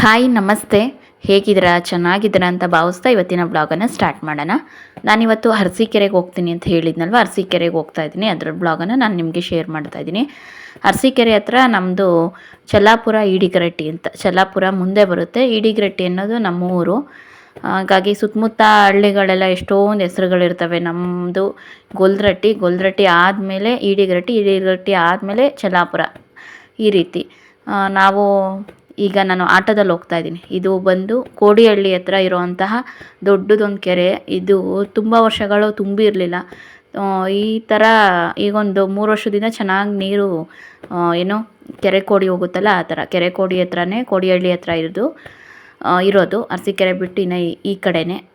Hi, ನಮಸ್ತೆ. ಹೇಗಿದ್ದೀರಾ? ಚೆನ್ನಾಗಿದ್ದೀರಾ ಅಂತ ಭಾವಿಸ್ತಾ ಇವತ್ತಿನ ಬ್ಲಾಗನ್ನು ಸ್ಟಾರ್ಟ್ ಮಾಡೋಣ. ನಾನಿವತ್ತು ಅರಸೀಕೆರೆಗೆ ಹೋಗ್ತೀನಿ ಅಂತ ಹೇಳಿದ್ನಲ್ವ? ಅರಸೀಕೆರೆಗೆ ಹೋಗ್ತಾ ಇದ್ದೀನಿ. ಅದರ ಬ್ಲಾಗನ್ನು ನಾನು ನಿಮಗೆ ಶೇರ್ ಮಾಡ್ತಾ ಇದ್ದೀನಿ. ಅರಸೀಕೆರೆ ಹತ್ರ ನಮ್ಮದು ಚಲ್ಲಾಪುರ ಈಡಿಗರಟ್ಟಿ ಅಂತ. ಚಲ್ಲಾಪುರ ಮುಂದೆ ಬರುತ್ತೆ. ಈಡಿಗರಟ್ಟಿ ಅನ್ನೋದು ನಮ್ಮ ಊರು ಹಾಗಾಗಿ ಸುತ್ತಮುತ್ತ ಹಳ್ಳಿಗಳೆಲ್ಲ ಎಷ್ಟೊಂದು ಹೆಸರುಗಳಿರ್ತವೆ. ನಮ್ಮದು ಗೊಲ್ರಟ್ಟಿ ಗೊಲ್ರಟ್ಟಿ ಆದಮೇಲೆ ಈಡಿಗರಟ್ಟಿ ಈಡಿಗರಟ್ಟಿ ಆದಮೇಲೆ ಚಲ್ಲಾಪುರ ಈ ರೀತಿ. ನಾವು ಈಗ ನಾನು ಆಟೋದಲ್ಲಿ ಹೋಗ್ತಾ ಇದ್ದೀನಿ. ಇದು ಬಂದು ಕೋಡಿಹಳ್ಳಿ ಹತ್ರ ಇರುವಂತಹ ದೊಡ್ಡದೊಂದು ಕೆರೆ. ಇದು ತುಂಬ ವರ್ಷಗಳು ತುಂಬಿ ಇರಲಿಲ್ಲ. ಈ ಥರ ಈಗೊಂದು ಮೂರು ವರ್ಷದಿಂದ ಚೆನ್ನಾಗಿ ನೀರು ಏನು ಕೆರೆ ಕೋಡಿ ಹೋಗುತ್ತಲ್ಲ, ಆ ಥರ ಕೆರೆ ಕೋಡಿ ಹತ್ರನೇ, ಕೋಡಿಹಳ್ಳಿ ಹತ್ರ ಇರೋದು ಇರೋದು. ಇರೋದು ಕೆರೆ ಬಿಟ್ಟು ಇನ್ನು ಈ- ಕಡೆನೇ.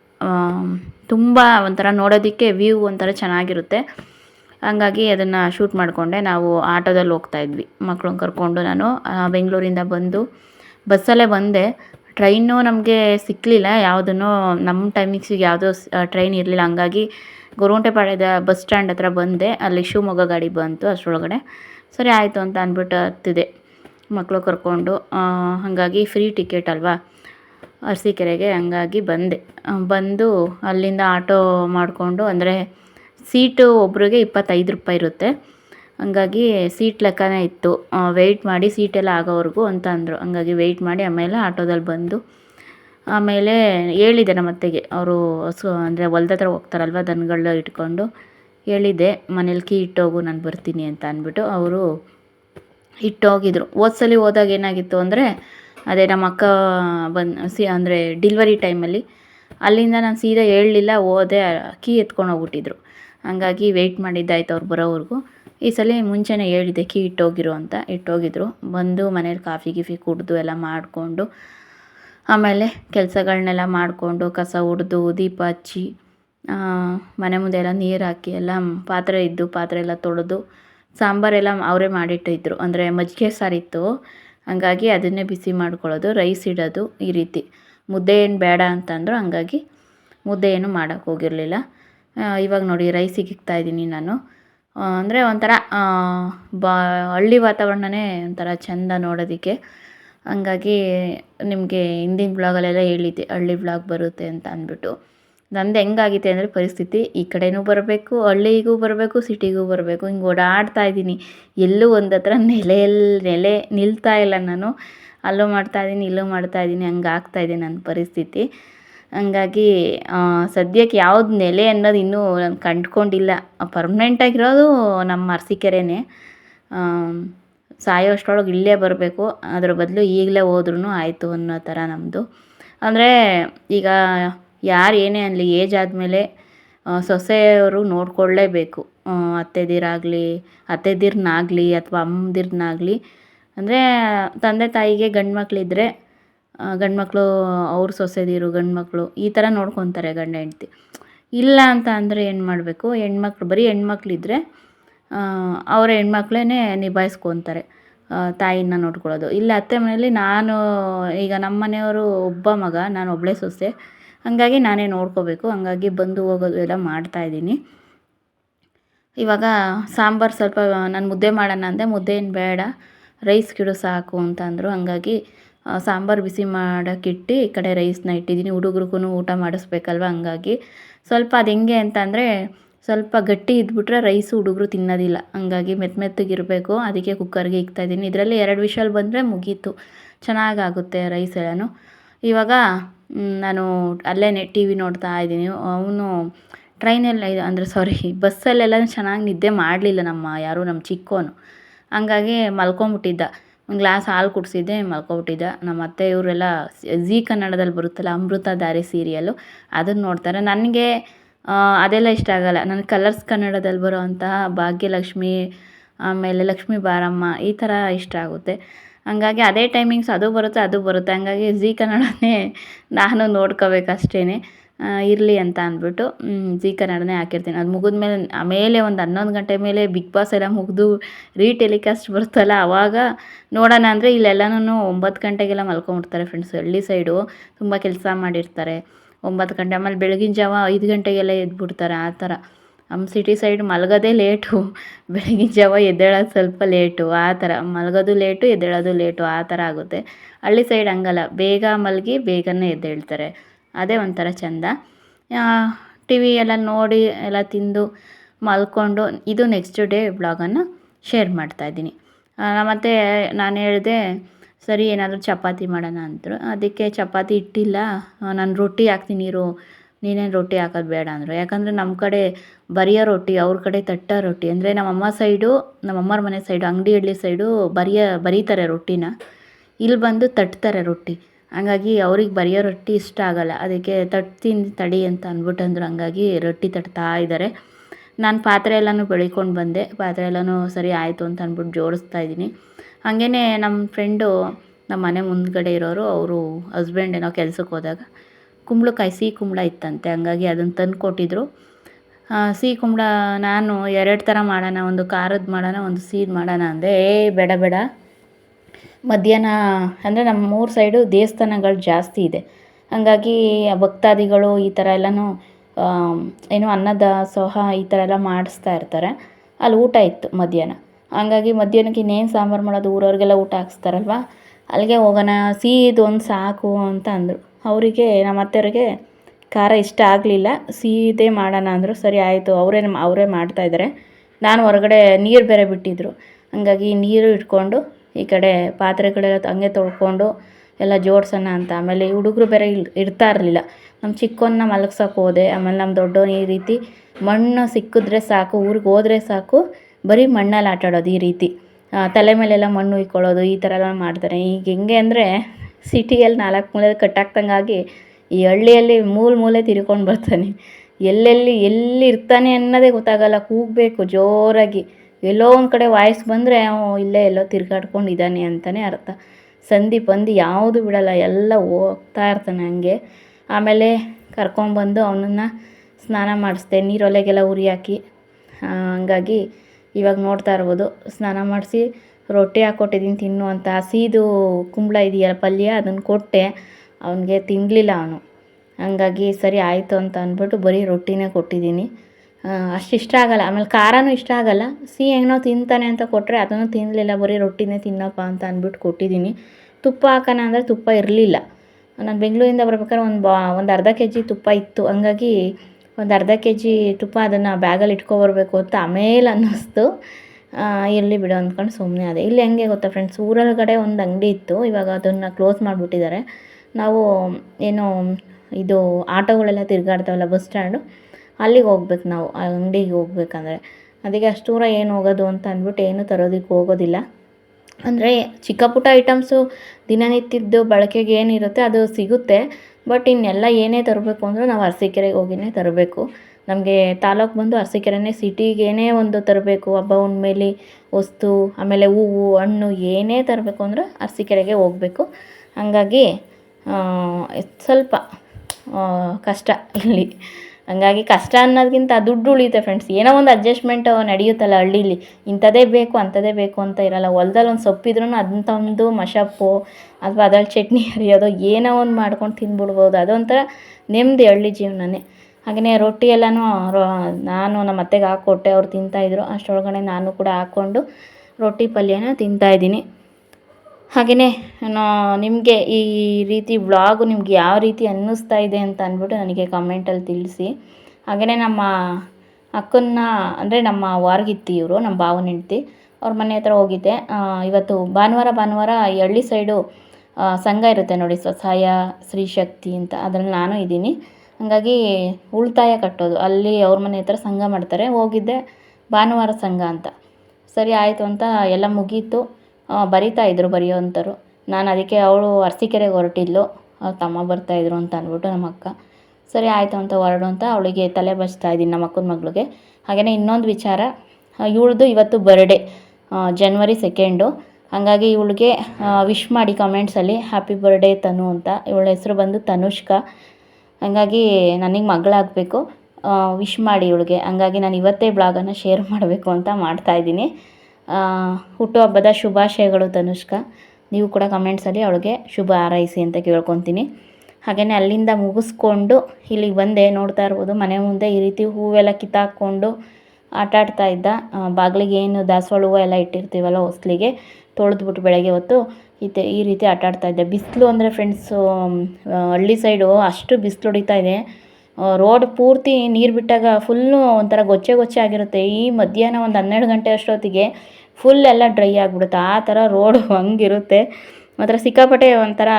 ತುಂಬ ಒಂಥರ ನೋಡೋದಕ್ಕೆ ವ್ಯೂ ಒಂಥರ ಚೆನ್ನಾಗಿರುತ್ತೆ. ಹಂಗಾಗಿ ಅದನ್ನು ಶೂಟ್ ಮಾಡಿಕೊಂಡೆ. ನಾವು ಆಟೋದಲ್ಲಿ ಹೋಗ್ತಾ ಇದ್ವಿ. ಮಕ್ಕಳನ್ನ ಕರ್ಕೊಂಡು ನಾನು ಬೆಂಗಳೂರಿಂದ ಬಂದು ಬಸ್ಸಲ್ಲೇ ಬಂದೆ. ಟ್ರೈನು ನಮಗೆ ಸಿಕ್ಕಲಿಲ್ಲ ಯಾವುದನ್ನು ನಮ್ಮ ಟೈಮಿಂಗ್ಸಿಗೆ ಯಾವುದೋ ಟ್ರೈನ್ ಇರಲಿಲ್ಲ. ಹಂಗಾಗಿ ಗೊರಗುಂಟೆಪಾಳ್ಯದ ಬಸ್ ಸ್ಟ್ಯಾಂಡ್ ಹತ್ರ ಬಂದೆ. ಅಲ್ಲಿ ಶಿವಮೊಗ್ಗ ಗಾಡಿ ಬಂತು ಅಷ್ಟರೊಳಗಡೆ. ಸರಿ, ಆಯಿತು ಅಂತ ಅಂದ್ಬಿಟ್ಟು ಹತ್ತಿದೆ ಮಕ್ಕಳು ಕರ್ಕೊಂಡು ಹಾಗಾಗಿ ಫ್ರೀ ಟಿಕೆಟ್ ಅಲ್ವಾ? ಅರಸೀಕೆರೆಗೆ ಹಂಗಾಗಿ ಬಂದೆ. ಬಂದು ಅಲ್ಲಿಂದ ಆಟೋ ಮಾಡಿಕೊಂಡು, ಅಂದರೆ ಸೀಟು ಒಬ್ರಿಗೆ ಇಪ್ಪತ್ತೈದು ರೂಪಾಯಿ ಇರುತ್ತೆ. ಹಂಗಾಗಿ ಸೀಟ್ ಲೆಕ್ಕನೇ ಇತ್ತು. ವೆಯ್ಟ್ ಮಾಡಿ ಸೀಟೆಲ್ಲ ಆಗೋವರೆಗೂ ಅಂತ ಅಂದರು. ಹಂಗಾಗಿ ವೆಯ್ಟ್ ಮಾಡಿ ಆಮೇಲೆ ಆಟೋದಲ್ಲಿ ಬಂದು ಆಮೇಲೆ ಹೇಳಿದೆ ನಮ್ಮ ಅತ್ತೆಗೆ. ಅವರು ಹಸು ಅಂದರೆ ಹೊಲ್ದ ಹತ್ರ ಹೋಗ್ತಾರಲ್ವ ದನಗಳು ಇಟ್ಕೊಂಡು. ಹೇಳಿದ್ದೆ ಮನೇಲಿ ಕೀ ಇಟ್ಟೋಗು, ನಾನು ಬರ್ತೀನಿ ಅಂತ ಅಂದ್ಬಿಟ್ಟು ಅವರು ಇಟ್ಟೋಗಿದ್ರು. ಹೋದ್ಸಲಿ ಹೋದಾಗ ಏನಾಗಿತ್ತು ಅಂದರೆ, ಅದೇ ನಮ್ಮ ಅಕ್ಕ ಬಂದು, ಸಿ, ಅಂದರೆ ಡಿಲ್ವರಿ ಟೈಮಲ್ಲಿ ಅಲ್ಲಿಂದ ನಾನು ಸೀದಾ ಹೇಳಲಿಲ್ಲ, ಹೋದೆ, ಕೀ ಎತ್ಕೊಂಡು ಹೋಗ್ಬಿಟ್ಟಿದ್ರು. ಹಂಗಾಗಿ ವೆಯ್ಟ್ ಮಾಡಿದ್ದಾಯ್ತು ಅವ್ರು ಬರೋವರೆಗೂ. ಈ ಸಲ ಮುಂಚೆನೇ ಹೇಳಿದ್ದೆ ಇಟ್ಟೋಗಿರು ಅಂತ ಇಟ್ಟೋಗಿದ್ರು. ಬಂದು ಮನೇಲಿ ಕಾಫಿ ಗೀಫಿ ಕುಡಿದು ಎಲ್ಲ ಮಾಡಿಕೊಂಡು, ಆಮೇಲೆ ಕೆಲಸಗಳನ್ನೆಲ್ಲ ಮಾಡಿಕೊಂಡು, ಕಸ ಹೊಡೆದು ದೀಪ ಹಚ್ಚಿ ಮನೆ ಮುಂದೆ ಎಲ್ಲ ನೀರು ಹಾಕಿ, ಎಲ್ಲ ಪಾತ್ರೆ ಇದ್ದು, ಪಾತ್ರೆ ಎಲ್ಲ ತೊಳೆದು ಸಾಂಬಾರೆಲ್ಲ ಅವರೇ ಮಾಡಿಟ್ಟಿದ್ರು. ಅಂದರೆ ಮಜ್ಜಿಗೆ ಸಾರಿತ್ತು ಹಂಗಾಗಿ ಅದನ್ನೇ ಬಿಸಿ ಮಾಡ್ಕೊಳ್ಳೋದು, ರೈಸ್ ಇಡೋದು ಈ ರೀತಿ. ಮುದ್ದೆ ಏನು ಬೇಡ ಅಂತಂದರು ಹಂಗಾಗಿ ಮುದ್ದೆ ಏನು ಮಾಡೋಕ್ಕೋಗಿರಲಿಲ್ಲ ಇವಾಗ ನೋಡಿ ರೈಸಿಗೆ ಇಕ್ತಾ ಇದ್ದೀನಿ ನಾನು. ಅಂದರೆ ಒಂಥರ ಬ, ಹಳ್ಳಿ ವಾತಾವರಣನೇ ಒಂಥರ ಚೆಂದ ನೋಡೋದಕ್ಕೆ. ಹಂಗಾಗಿ ನಿಮಗೆ ಹಿಂದಿನ ಬ್ಲಾಗಲ್ಲೆಲ್ಲ ಹೇಳಿದ್ದೆ, ಹಳ್ಳಿ ಬ್ಲಾಗ್ ಬರುತ್ತೆ ಅಂತ ಅಂದ್ಬಿಟ್ಟು. ನಂದು ಹೆಂಗಾಗಿದೆ ಅಂದರೆ ಪರಿಸ್ಥಿತಿ, ಈ ಕಡೆಯೂ ಬರಬೇಕು, ಹಳ್ಳಿಗೂ ಬರಬೇಕು ಸಿಟಿಗೂ ಬರಬೇಕು. ಹಿಂಗೆ ಓಡಾಡ್ತಾ ಇದ್ದೀನಿ. ಎಲ್ಲೂ ಒಂದು ಹತ್ರ ನೆಲೆಯಲ್ಲಿ ನೆಲೆ ನಿಲ್ತಾ ಇಲ್ಲ ನಾನು. ಅಲ್ಲೂ ಮಾಡ್ತಾ ಇದ್ದೀನಿ, ಇಲ್ಲೂ ಮಾಡ್ತಾ ಇದ್ದೀನಿ, ಹಂಗೆ ಆಗ್ತಾ ಇದೆ ನನ್ನ ಪರಿಸ್ಥಿತಿ. ಹಂಗಾಗಿ ಸದ್ಯಕ್ಕೆ ಯಾವ್ದು ನೆಲೆ ಅನ್ನೋದು ಇನ್ನೂ ನಾನು ಕಂಡುಕೊಂಡಿಲ್ಲ ಪರ್ಮನೆಂಟಾಗಿರೋದು ನಮ್ಮ ಅರಸೀಕೆರೆನೇ. ಸಾಯೋ ಅಷ್ಟರೊಳಗೆ ಇಲ್ಲೇ ಬರಬೇಕು. ಅದ್ರ ಬದಲು ಈಗಲೇ ಹೋದ್ರೂ ಆಯಿತು ಅನ್ನೋ ಥರ ನಮ್ಮದು ಅಂದರೆ, ಈಗ ಯಾರು ಏನೇ ಅನ್ನಲಿ ಏಜ್ ಆದಮೇಲೆ ಸೊಸೆಯವರು ನೋಡ್ಕೊಳ್ಳೇಬೇಕು ಅತ್ತೆದಿರಾಗಲಿ, ಅತ್ತೆದಿರ್ನಾಗಲಿ ಅಥವಾ ಅಮ್ಮದಿರ್ನಾಗಲಿ. ಅಂದರೆ, ತಂದೆ ತಾಯಿಗೆ ಗಂಡು ಮಕ್ಕಳಿದ್ರೆ ಗಂಡು ಮಕ್ಕಳು ಅವ್ರ ಸೊಸೆದಿರು ಗಂಡು ಮಕ್ಕಳು ಈ ಥರ ನೋಡ್ಕೊತಾರೆ ಗಂಡ ಹೆಂಡ್ತಿ. ಇಲ್ಲ ಅಂತ ಅಂದರೆ ಏನು ಮಾಡಬೇಕು? ಹೆಣ್ಮಕ್ಳು, ಬರೀ ಹೆಣ್ಮಕ್ಳಿದ್ರೆ ಅವರ ಹೆಣ್ಮಕ್ಳೇ ನಿಭಾಯಿಸ್ಕೊತಾರೆ ತಾಯಿನ ನೋಡ್ಕೊಳ್ಳೋದು. ಇಲ್ಲ ಅತ್ತೆ ಮನೆಯಲ್ಲಿ ನಾನು, ಈಗ ನಮ್ಮ ಮನೆಯವರು ಒಬ್ಬ ಮಗ, ನಾನು ಒಬ್ಬಳೇ ಸೊಸೆ. ಹಾಗಾಗಿ ನಾನೇ ನೋಡ್ಕೋಬೇಕು. ಹಂಗಾಗಿ ಬಂದು ಹೋಗೋದು ಎಲ್ಲ ಮಾಡ್ತಾಯಿದ್ದೀನಿ ಇವಾಗ ಸಾಂಬಾರು ಸ್ವಲ್ಪ, ನಾನು ಮುದ್ದೆ ಮಾಡೋಣ ಅಂದೆ. ಮುದ್ದೆ ಏನು ಬೇಡ. ರೈಸ್ ಕಿಡು ಸಾಕು ಅಂತ ಅಂದರು. ಹಂಗಾಗಿ ಸಾಂಬಾರು ಬಿಸಿ ಮಾಡೋಕ್ಕಿಟ್ಟು ಈ ಕಡೆ ರೈಸ್ನ ಇಟ್ಟಿದ್ದೀನಿ. ಹುಡುಗ್ರಿಗೂ ಊಟ ಮಾಡಿಸ್ಬೇಕಲ್ವ ಹಂಗಾಗಿ. ಸ್ವಲ್ಪ ಅದು ಹೆಂಗೆ ಅಂತಂದರೆ ಸ್ವಲ್ಪ ಗಟ್ಟಿ ಇದ್ಬಿಟ್ರೆ ರೈಸು ಹುಡುಗರು ತಿನ್ನೋದಿಲ್ಲ. ಹಂಗಾಗಿ ಮೆತ್ತ ಮೆತ್ತಗಿರಬೇಕು. ಅದಕ್ಕೆ ಕುಕ್ಕರ್ಗೆ ಇಕ್ತಾಯಿದ್ದೀನಿ. ಇದರಲ್ಲಿ ಎರಡು ವಿಷಲ್ ಬಂದರೆ ಮುಗೀತು. ಚೆನ್ನಾಗಾಗುತ್ತೆ ರೈಸ್ ಎಲ್ಲನೂ. ಇವಾಗ ನಾನು ಅಲ್ಲೇ ಟಿ ವಿ ನೋಡ್ತಾ ಇದ್ದೀನಿ. ಅವನು ಟ್ರೈನಲ್ಲಿ ಅಂದರೆ ಸಾರಿ, ಬಸ್ಸಲ್ಲೆಲ್ಲ ಚೆನ್ನಾಗಿ ನಿದ್ದೆ ಮಾಡಲಿಲ್ಲ ನಮ್ಮ, ಯಾರು ನಮ್ಮ ಚಿಕ್ಕೋನು. ಹಂಗಾಗಿ ಮಲ್ಕೊಂಬಿಟ್ಟಿದ್ದ. ಒಂದು ಗ್ಲಾಸ್ ಹಾಲು ಕುಡಿಸಿದ್ದೆ, ಮಲ್ಕೊಬಿಟ್ಟಿದ್ದ. ನಮ್ಮ ಅತ್ತೆ ಇವರೆಲ್ಲ ಝೀ ಕನ್ನಡದಲ್ಲಿ ಬರುತ್ತಲ್ಲ, ಅಮೃತ ದಾರಿ ಸೀರಿಯಲ್ಲು, ಅದನ್ನು ನೋಡ್ತಾರೆ. ನನಗೆ ಅದೆಲ್ಲ ಇಷ್ಟ ಆಗಲ್ಲ. ನನಗೆ ಕಲರ್ಸ್ ಕನ್ನಡದಲ್ಲಿ ಬರೋವಂತಹ ಭಾಗ್ಯಲಕ್ಷ್ಮಿ, ಆಮೇಲೆ ಲಕ್ಷ್ಮೀ ಬಾರಮ್ಮ, ಈ ಥರ ಇಷ್ಟ ಆಗುತ್ತೆ. ಹಾಗಾಗಿ ಅದೇ ಟೈಮಿಂಗ್ಸ್ ಅದು ಬರುತ್ತೆ ಅದು ಬರುತ್ತೆ. ಹಂಗಾಗಿ ಝೀ ಕನ್ನಡನೇ ನಾನು ನೋಡ್ಕೋಬೇಕು ಅಷ್ಟೇ ಇರಲಿ ಅಂತ ಅಂದ್ಬಿಟ್ಟು ಜೀ ಕನ್ನಡನೇ ಹಾಕಿರ್ತೀನಿ. ಅದು ಮುಗಿದ್ಮೇಲೆ ಆಮೇಲೆ ಒಂದು ಹನ್ನೊಂದು ಗಂಟೆ ಮೇಲೆ ಬಿಗ್ ಬಾಸ್ ಎಲ್ಲ ಮುಗಿದು ರೀ ಟೆಲಿಕಾಸ್ಟ್ ಬರುತ್ತಲ್ಲ ಆವಾಗ ನೋಡೋಣ ಅಂದರೆ ಇಲ್ಲೆಲ್ಲನೂ ಒಂಬತ್ತು ಗಂಟೆಗೆಲ್ಲ ಮಲ್ಕೊಂಬಿಡ್ತಾರೆ ಫ್ರೆಂಡ್ಸ್ ಹಳ್ಳಿ ಸೈಡು ತುಂಬ ಕೆಲಸ ಮಾಡಿರ್ತಾರೆ. ಒಂಬತ್ತು ಗಂಟೆ, ಆಮೇಲೆ ಬೆಳಗಿನ ಜಾವ ಐದು ಗಂಟೆಗೆಲ್ಲ ಎದ್ಬಿಡ್ತಾರೆ, ಆ ಥರ. ನಮ್ಮ ಸಿಟಿ ಸೈಡ್ ಮಲಗೋದೇ ಲೇಟು ಬೆಳಗಿನ ಜಾವ ಎದ್ದೇಳೋದು ಸ್ವಲ್ಪ ಲೇಟು ಆ ಥರ. ಮಲಗೋದು ಲೇಟು ಎದ್ದೇಳೋದು ಲೇಟು ಆ ಥರ ಆಗುತ್ತೆ. ಹಳ್ಳಿ ಸೈಡ್ ಹಂಗಲ್ಲ. ಬೇಗ ಮಲಗಿ ಬೇಗನೆ ಎದ್ದೇಳ್ತಾರೆ. ಅದೇ ಒಂಥರ ಚೆಂದ. ಟಿ ವಿ ಎಲ್ಲ ನೋಡಿ ಎಲ್ಲ ತಿಂದು ಮಲ್ಕೊಂಡು ಇದು ನೆಕ್ಸ್ಟ್ ಡೇ ಬ್ಲಾಗನ್ನು ಶೇರ್ ಮಾಡ್ತಾಯಿದ್ದೀನಿ ಮತ್ತು ನಾನು ಹೇಳಿದೆ, ಸರಿ, ಏನಾದರೂ ಚಪಾತಿ ಮಾಡೋಣ ಅಂದರು. ಅದಕ್ಕೆ ಚಪಾತಿ ಇಟ್ಟಿಲ್ಲ. ನಾನು ರೊಟ್ಟಿ ಹಾಕ್ತೀನಿ ಇರು. ನೀನೇನು ರೊಟ್ಟಿ ಹಾಕೋದು ಬೇಡ ಅಂದರು. ಯಾಕಂದರೆ ನಮ್ಮ ಕಡೆ ಬರಿಯ ರೊಟ್ಟಿ, ಅವ್ರ ಕಡೆ ತಟ್ಟ ರೊಟ್ಟಿ. ಅಂದರೆ ನಮ್ಮಮ್ಮ ಸೈಡು ನಮ್ಮಮ್ಮರ ಮನೆ ಸೈಡು ಅಂಗಡಿ ಹಳ್ಳಿ ಸೈಡು ಬರಿಯ, ಬರೀತಾರೆ ರೊಟ್ಟಿನ. ಇಲ್ಲಿ ಬಂದು ತಟ್ತಾರೆ ರೊಟ್ಟಿ. ಹಂಗಾಗಿ ಅವ್ರಿಗೆ ಬರೆಯೋ ರೊಟ್ಟಿ ಇಷ್ಟ ಆಗೋಲ್ಲ. ಅದಕ್ಕೆ ತಟ್ತೀನಿ ತಡಿ ಅಂತ ಅಂದ್ಬಿಟ್ಟು ಅಂದರು ಹಂಗಾಗಿ ರೊಟ್ಟಿ ತಟ್ತಾ ಇದ್ದಾರೆ ನಾನು ಪಾತ್ರೆ ಎಲ್ಲನೂ ಬೆಳಿಕೊಂಡು ಬಂದೆ. ಪಾತ್ರೆ ಎಲ್ಲನೂ ಸರಿ ಆಯಿತು ಅಂತ ಅಂದ್ಬಿಟ್ಟು ಜೋಡಿಸ್ತಾ ಇದ್ದೀನಿ. ಹಾಗೇ ನಮ್ಮ ಫ್ರೆಂಡು ನಮ್ಮ ಮನೆ ಮುಂದ್ಗಡೆ ಇರೋರು, ಅವರು ಹಸ್ಬೆಂಡ್ ಏನೋ ಕೆಲ್ಸಕ್ಕೆ ಹೋದಾಗ ಕುಂಬಳಕಾಯಿ, ಸಿಹಿ ಕುಂಬಳ ಇತ್ತಂತೆ. ಹಂಗಾಗಿ ಅದನ್ನು ತಂದು ಕೊಟ್ಟಿದ್ರು ಸಿಹಿ ಕುಂಬಳ ನಾನು ಎರಡು ಥರ ಮಾಡೋಣ, ಒಂದು ಖಾರದ್ದು ಮಾಡೋಣ, ಒಂದು ಸೀದ್ ಮಾಡೋಣ ಅಂದೆ. ಏ, ಬೇಡ ಬೇಡ. ಮಧ್ಯಾಹ್ನ ಅಂದರೆ ನಮ್ಮ ಮೂರು ಸೈಡು ದೇವಸ್ಥಾನಗಳು ಜಾಸ್ತಿ ಇದೆ. ಹಾಗಾಗಿ ಭಕ್ತಾದಿಗಳು ಈ ಥರ ಎಲ್ಲನೂ ಏನು ಅನ್ನದಾಸೋಹ ಈ ಥರ ಎಲ್ಲ ಮಾಡಿಸ್ತಾ ಇರ್ತಾರೆ. ಅಲ್ಲಿ ಊಟ ಇತ್ತು ಮಧ್ಯಾಹ್ನ. ಹಾಗಾಗಿ ಮಧ್ಯಾಹ್ನಕ್ಕೆ ಇನ್ನೇನು ಸಾಂಬಾರು ಮಾಡೋದು? ಊರವ್ರಿಗೆಲ್ಲ ಊಟ ಹಾಕ್ಸ್ತಾರಲ್ವಾ? ಅಲ್ಲಿಗೆ ಹೋಗೋಣ ಒಂದು ಸಾಕು ಅಂತ ಅಂದರು. ಅವರಿಗೆ, ನಮ್ಮ ಅತ್ತೆಯವ್ರಿಗೆ ಖಾರ ಇಷ್ಟ ಆಗಲಿಲ್ಲ. ಸಿಹಿದೇ ಮಾಡೋಣ ಅಂದರು. ಸರಿ ಆಯಿತು, ಅವರೇ ಅವರೇ ಮಾಡ್ತಾಯಿದ್ದಾರೆ ನಾನು ಹೊರಗಡೆ ನೀರು ಬೇರೆ ಬಿಟ್ಟಿದ್ದರು ಹಾಗಾಗಿ ನೀರು ಇಟ್ಕೊಂಡು ಈ ಕಡೆ ಪಾತ್ರೆಗಳೆಲ್ಲ ಹಂಗೆ ತೊಳ್ಕೊಂಡು ಎಲ್ಲ ಜೋಡಿಸೋಣ ಅಂತ. ಆಮೇಲೆ ಹುಡುಗರು ಬೇರೆ ಇಲ್ಲಿ ಇರ್ತಾ ಇರಲಿಲ್ಲ ನಮ್ಮ ಚಿಕ್ಕವನ್ನ ಮಲಗ್ಸೋಕೆ ಹೋದೆ. ಆಮೇಲೆ ನಮ್ಮ ದೊಡ್ಡವನು ಈ ರೀತಿ ಮಣ್ಣು ಸಿಕ್ಕಿದ್ರೆ ಸಾಕು, ಊರಿಗೆ ಹೋದರೆ ಸಾಕು, ಬರೀ ಮಣ್ಣಲ್ಲಿ ಆಟ ಆಡೋದು ಈ ರೀತಿ. ತಲೆ ಮೇಲೆಲ್ಲ ಮಣ್ಣು ಉಯ್ಕೊಳ್ಳೋದು, ಈ ಥರ ಎಲ್ಲ ಮಾಡ್ತಾರೆ. ಈಗ ಹೆಂಗೆ ಅಂದರೆ ಸಿಟಿಯಲ್ಲಿ ನಾಲ್ಕು ಮೂಲೆ ಕಟ್ಟಾಕ್ದಂಗಾಗಿ ಈ ಹಳ್ಳಿಯಲ್ಲಿ ಮೂಲೆ ಮೂಲೆ ತಿರ್ಕೊಂಡು ಬರ್ತಾನೆ. ಎಲ್ಲೆಲ್ಲಿ ಎಲ್ಲಿ ಇರ್ತಾನೆ ಅನ್ನೋದೇ ಗೊತ್ತಾಗಲ್ಲ. ಕೂಗಬೇಕು ಜೋರಾಗಿ. ಎಲ್ಲೋ ಒಂದು ಕಡೆ ವಾಯ್ಸ್ ಬಂದರೆ ಇಲ್ಲೇ ಎಲ್ಲೋ ತಿರ್ಗಾಡ್ಕೊಂಡಿದ್ದಾನೆ ಅಂತಲೇ ಅರ್ಥ. ಸಂದೀಪ್ ಬಂದು ಯಾವುದು ಬಿಡಲ್ಲ, ಎಲ್ಲ ಹೋಗ್ತಾ ಇರ್ತಾನೆ ಹಂಗೆ. ಆಮೇಲೆ ಕರ್ಕೊಂಬಂದು ಅವನನ್ನು ಸ್ನಾನ ಮಾಡಿಸ್ದೆ, ನೀರೊಲೆಗೆಲ್ಲ ಉರಿ ಹಾಕಿ. ಹಂಗಾಗಿ ಇವಾಗ ನೋಡ್ತಾ ಇರ್ಬೋದು. ಸ್ನಾನ ಮಾಡಿಸಿ ರೊಟ್ಟಿ ಹಾಕ್ಕೊಟ್ಟಿದ್ದೀನಿ ತಿನ್ನು ಅಂತ ಹಸಿದು ಕುಂಬಳ ಇದೆಯಲ್ಲ ಪಲ್ಯ ಅದನ್ನು ಕೊಟ್ಟೆ. ಅವನಿಗೆ ತಿನ್ನಲಿಲ್ಲ ಅವನು. ಹಂಗಾಗಿ ಸರಿ ಆಯಿತು ಅಂತ ಅಂದ್ಬಿಟ್ಟು ಬರೀ ರೊಟ್ಟಿನೇ ಕೊಟ್ಟಿದ್ದೀನಿ ಅಷ್ಟು ಇಷ್ಟ ಆಗಲ್ಲ. ಆಮೇಲೆ ಖಾರನೂ ಇಷ್ಟ ಆಗಲ್ಲ. ಸಿಹಿ ಹೆಂಗೋ ತಿಂತಾನೆ ಅಂತ ಕೊಟ್ಟರೆ ಅದನ್ನು ತಿನ್ನಲಿಲ್ಲ ಬರೀ ರೊಟ್ಟಿನೇ ತಿನ್ನಪ್ಪ ಅಂತ ಅಂದ್ಬಿಟ್ಟು ಕೊಟ್ಟಿದ್ದೀನಿ. ತುಪ್ಪ ಹಾಕೋಣ ಅಂದರೆ ತುಪ್ಪ ಇರಲಿಲ್ಲ. ನಾನು ಬೆಂಗಳೂರಿಂದ ಬರ್ಬೇಕಾದ್ರೆ ಒಂದು ಬಾ, ಒಂದು ಅರ್ಧ ಕೆ ಜಿ ತುಪ್ಪ ಇತ್ತು. ಹಂಗಾಗಿ ಒಂದು ಅರ್ಧ ಕೆ ಜಿ ತುಪ್ಪ ಅದನ್ನು ಬ್ಯಾಗಲ್ಲಿ ಇಟ್ಕೊಬರ್ಬೇಕು ಅಂತ ಆಮೇಲೆ ಅನ್ನಿಸ್ತು. ಇರಲಿ ಬಿಡು ಅಂದ್ಕೊಂಡು ಸುಮ್ಮನೆ ಅದೇ. ಇಲ್ಲಿ ಹೆಂಗೆ ಗೊತ್ತಾ ಫ್ರೆಂಡ್ಸ್ ಊರೊಳಗಡೆ ಒಂದು ಅಂಗಡಿ ಇತ್ತು. ಇವಾಗ ಅದನ್ನು ಕ್ಲೋಸ್ ಮಾಡಿಬಿಟ್ಟಿದ್ದಾರೆ ನಾವು, ಏನು, ಇದು ಆಟೋಗಳೆಲ್ಲ ತಿರುಗಾಡ್ತಾವಲ್ಲ, ಬಸ್ ಸ್ಟ್ಯಾಂಡು. ಅಲ್ಲಿಗೆ ಹೋಗ್ಬೇಕು ನಾವು, ಆ ಅಂಗಡಿಗೆ ಹೋಗ್ಬೇಕಂದ್ರೆ. ಅದಕ್ಕೆ ಅಷ್ಟು ದೂರ ಏನು ಹೋಗೋದು ಅಂತ ಅಂದ್ಬಿಟ್ಟು ಏನು ತರೋದಕ್ಕೆ ಹೋಗೋದಿಲ್ಲ. ಅಂದರೆ ಚಿಕ್ಕ ಪುಟ್ಟ ಐಟಮ್ಸು ದಿನನಿತ್ಯದ್ದು ಬಳಕೆಗೆ ಏನಿರುತ್ತೆ ಅದು ಸಿಗುತ್ತೆ. ಬಟ್ ಇನ್ನೆಲ್ಲ ಏನೇ ತರಬೇಕು ಅಂದರೂ ನಾವು ಅರಸೀಕೆರೆಗೆ ಹೋಗಿನೇ ತರಬೇಕು. ನಮಗೆ ತಾಲೂಕು ಬಂದು ಅರಸೀಕೆರೆನೇ ಸಿಟಿಗೆ ಏನೇ ಒಂದು ತರಬೇಕು. ಹಬ್ಬ ಹುಣ್ಮೇಲಿ, ವಸ್ತು, ಆಮೇಲೆ ಹೂವು, ಹಣ್ಣು ಏನೇ ತರಬೇಕು ಅಂದ್ರೆ ಅರಸೀಕೆರೆಗೆ ಹೋಗಬೇಕು. ಹಾಗಾಗಿ ಸ್ವಲ್ಪ ಕಷ್ಟ ಇಲ್ಲಿ. ಹಂಗಾಗಿ ಕಷ್ಟ ಅನ್ನೋದಕ್ಕಿಂತ ದುಡ್ಡು ಉಳಿಯುತ್ತೆ ಫ್ರೆಂಡ್ಸ್ ಏನೋ ಒಂದು ಅಡ್ಜಸ್ಟ್ಮೆಂಟ್ ನಡೆಯುತ್ತಲ್ಲ ಹಳ್ಳೀಲಿ. ಇಂಥದ್ದೇ ಬೇಕು, ಅಂಥದ್ದೇ ಬೇಕು ಅಂತ ಇರಲ್ಲ. ಹೊಲ್ದಲ್ಲಿ ಒಂದು ಸೊಪ್ಪಿದ್ರೂ ಅದನ್ನ ತಂದು ಮಶಪ್ಪು ಅಥವಾ ಅದ್ರಲ್ಲಿ ಚಟ್ನಿ ಹರಿಯೋದು ಏನೋ ಒಂದು ಮಾಡ್ಕೊಂಡು ತಿಂದ್ಬಿಡ್ಬೋದು ಅದೊಂಥರ ನೆಮ್ಮದಿ ಹಳ್ಳಿ ಜೀವನನೇ. ಹಾಗೆಯೇ ರೊಟ್ಟಿ ಎಲ್ಲನೂ ನಾನು ನಮ್ಮ ಅತ್ತೆಗೆ ಹಾಕ್ಕೊಟ್ಟೆ. ಅವ್ರು ತಿಂತಾಯಿದ್ರು ಅಷ್ಟರೊಳಗಡೆ ನಾನು ಕೂಡ ಹಾಕ್ಕೊಂಡು ರೊಟ್ಟಿ ಪಲ್ಯನ ತಿಂತಾಯಿದ್ದೀನಿ ಹಾಗೆಯೇ ನಿಮಗೆ ಈ ರೀತಿ ವ್ಲಾಗು ನಿಮ್ಗೆ ಯಾವ ರೀತಿ ಅನ್ನಿಸ್ತಾ ಇದೆ ಅಂತ ಅಂದ್ಬಿಟ್ಟು ನನಗೆ ಕಮೆಂಟಲ್ಲಿ ತಿಳಿಸಿ. ಹಾಗೆಯೇ ನಮ್ಮ ಅಕ್ಕನ್ನ, ಅಂದರೆ ನಮ್ಮ ವಾರ್ಗಿತ್ತಿ ಇವರು ನಮ್ಮ ಭಾವನ ಹೆಂಡ್ತಿ, ಅವ್ರ ಮನೆ ಹತ್ರ ಹೋಗಿದ್ದೆ. ಇವತ್ತು ಭಾನುವಾರ ಭಾನುವಾರ ಈ ಹಳ್ಳಿ ಸೈಡು ಸಂಘ ಇರುತ್ತೆ ನೋಡಿ, ಸ್ವಸಹಾಯ, ಸ್ತ್ರೀ ಶಕ್ತಿ ಅಂತ, ಅದರಲ್ಲಿ ನಾನು ಇದ್ದೀನಿ. ಹಾಗಾಗಿ ಉಳಿತಾಯ ಕಟ್ಟೋದು. ಅಲ್ಲಿ ಅವ್ರ ಮನೆ ಹತ್ರ ಸಂಘ ಮಾಡ್ತಾರೆ. ಹೋಗಿದ್ದೆ ಭಾನುವಾರ ಸಂಘ ಅಂತ. ಸರಿ, ಆಯಿತು ಅಂತ ಎಲ್ಲ ಮುಗೀತು. ಬರಿತಾ ಇದ್ದರು ಬರೆಯೋವಂಥವ್ರು ನಾನು ಅದಕ್ಕೆ ಅವಳು ಅರಸೀಕೆರೆಗೆ ಹೊರಟಿದ್ಲು. ಅವ್ರ ತಮ್ಮ ಬರ್ತಾಯಿದ್ರು ಅಂತ ಅಂದ್ಬಿಟ್ಟು ನಮ್ಮ ಅಕ್ಕ. ಸರಿ, ಆಯಿತು ಅಂತ ಹೊರಡು ಅಂತ ಅವಳಿಗೆ ತಲೆ ಬಚ್ತಾ ಇದ್ದೀನಿ ನಮ್ಮ ಅಕ್ಕನ ಮಗಳಿಗೆ. ಹಾಗೆಯೇ ಇನ್ನೊಂದು ವಿಚಾರ. ಇವಳದು ಇವತ್ತು ಬರ್ಡೇ ಜನ್ವರಿ ಸೆಕೆಂಡು ಹಾಗಾಗಿ ಇವಳಿಗೆ ವಿಶ್ ಮಾಡಿ ಕಮೆಂಟ್ಸಲ್ಲಿ ಹ್ಯಾಪಿ ಬರ್ಡೇ ತನು ಅಂತ. ಇವಳ ಹೆಸರು ಬಂದು ತನುಷ್ಕಾ. ಹಾಗಾಗಿ ನನಗೆ ಮಗಳಾಗಬೇಕು. ವಿಶ್ ಮಾಡಿ ಇವಳಿಗೆ. ಹಂಗಾಗಿ ನಾನು ಇವತ್ತೇ ಬ್ಲಾಗನ್ನು ಶೇರ್ ಮಾಡಬೇಕು ಅಂತ ಮಾಡ್ತಾಯಿದ್ದೀನಿ ಹುಟ್ಟುಹಬ್ಬದ ಶುಭಾಶಯಗಳು ತನುಷ್ಕ ನೀವು ಕೂಡ ಕಮೆಂಟ್ಸಲ್ಲಿ ಅವಳಿಗೆ ಶುಭ ಹಾರೈಸಿ ಅಂತ ಕೇಳ್ಕೊತೀನಿ. ಹಾಗೆಯೇ ಅಲ್ಲಿಂದ ಮುಗಿಸ್ಕೊಂಡು ಇಲ್ಲಿಗೆ ಬಂದೆ, ನೋಡ್ತಾ ಇರ್ಬೋದು. ಮನೆ ಮುಂದೆ ಈ ರೀತಿ ಹೂವೆಲ್ಲ ಕಿತ್ತಾಕ್ಕೊಂಡು ಆಟ ಆಡ್ತಾ ಇದ್ದ ಬಾಗಿಲಿಗೆ ಏನು ದಾಸವಾಳ ಹೂವು ಎಲ್ಲ ಇಟ್ಟಿರ್ತೀವಲ್ಲ ಹೊಸ್ಲಿಗೆ, ತೊಳೆದ್ಬಿಟ್ಟು ಬೆಳಗ್ಗೆ ಹೊತ್ತು ಈತೆ ಈ ರೀತಿ ಆಟ ಆಡ್ತಾ ಇದ್ದೆ. ಬಿಸಿಲು ಅಂದರೆ ಫ್ರೆಂಡ್ಸು ಹಳ್ಳಿ ಸೈಡು ಅಷ್ಟು ಬಿಸಿಲು ಹೊಡಿತಾ ಇದೆ. ರೋಡ್ ಪೂರ್ತಿ ನೀರು ಬಿಟ್ಟಾಗ ಫುಲ್ಲು ಒಂಥರ ಗೊಚ್ಚೆ ಗೊಚ್ಚೆ ಆಗಿರುತ್ತೆ. ಈ ಮಧ್ಯಾಹ್ನ ಒಂದು ಹನ್ನೆರಡು ಗಂಟೆ ಅಷ್ಟೊತ್ತಿಗೆ ಫುಲ್ ಎಲ್ಲ ಡ್ರೈ ಆಗಿಬಿಡುತ್ತೆ. ಆ ಥರ ರೋಡು ಹಂಗಿರುತ್ತೆ. ಮಾತ್ರ ಸಿಕ್ಕಾಪಟ್ಟೆ ಒಂಥರ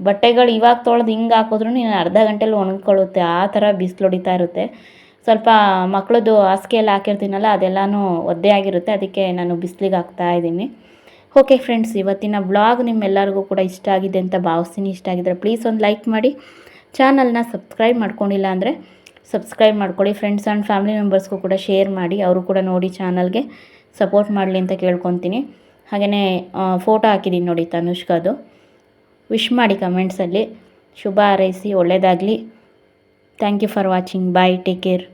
ಬಟ್ಟೆಗಳು ಇವಾಗ ತೊಳೆದು ಹಿಂಗೆ ಹಾಕಿದ್ರು ನೀನು ಅರ್ಧ ಗಂಟೆಲಿ ಒಣಗ್ಕೊಳ್ಳುತ್ತೆ ಆ ಥರ ಬಿಸಿಲು ಹೊಡಿತಾ ಇರುತ್ತೆ. ಸ್ವಲ್ಪ ಮಕ್ಕಳದ್ದು ಹಾಸಿಗೆ ಎಲ್ಲ ಹಾಕಿರ್ತೀನಲ್ಲ, ಅದೆಲ್ಲನೂ ಒದ್ದೆ ಆಗಿರುತ್ತೆ. ಅದಕ್ಕೆ ನಾನು ಬಿಸಿಲಿಗೆ ಹಾಕ್ತಾ ಇದ್ದೀನಿ. ಓಕೆ ಫ್ರೆಂಡ್ಸ್ ಇವತ್ತಿನ ಬ್ಲಾಗ್ ನಿಮ್ಮೆಲ್ಲರಿಗೂ ಕೂಡ ಇಷ್ಟ ಆಗಿದೆ ಅಂತ ಭಾವಿಸ್ತೀನಿ. ಇಷ್ಟ ಆಗಿದ್ರೆ ಪ್ಲೀಸ್ ಒಂದು ಲೈಕ್ ಮಾಡಿ. ಚಾನಲ್ನ ಸಬ್ಸ್ಕ್ರೈಬ್ ಮಾಡ್ಕೊಂಡಿಲ್ಲ ಅಂದರೆ ಸಬ್ಸ್ಕ್ರೈಬ್ ಮಾಡ್ಕೊಳ್ಳಿ. ಫ್ರೆಂಡ್ಸ್ ಆ್ಯಂಡ್ ಫ್ಯಾಮಿಲಿ ಮೆಂಬರ್ಸ್ಗೂ ಕೂಡ ಶೇರ್ ಮಾಡಿ. ಅವರು ಕೂಡ ನೋಡಿ ಚಾನಲ್ಗೆ ಸಪೋರ್ಟ್ ಮಾಡಲಿ ಅಂತ ಕೇಳ್ಕೊತೀನಿ. ಹಾಗೆಯೇ ಫೋಟೋ ಹಾಕಿದ್ದೀನಿ ನೋಡಿ ತನುಷ್ಕದು. ವಿಶ್ ಮಾಡಿ ಕಮೆಂಟ್ಸಲ್ಲಿ ಶುಭ ಹಾರೈಸಿ ಒಳ್ಳೆಯದಾಗಲಿ thank you for watching bye take care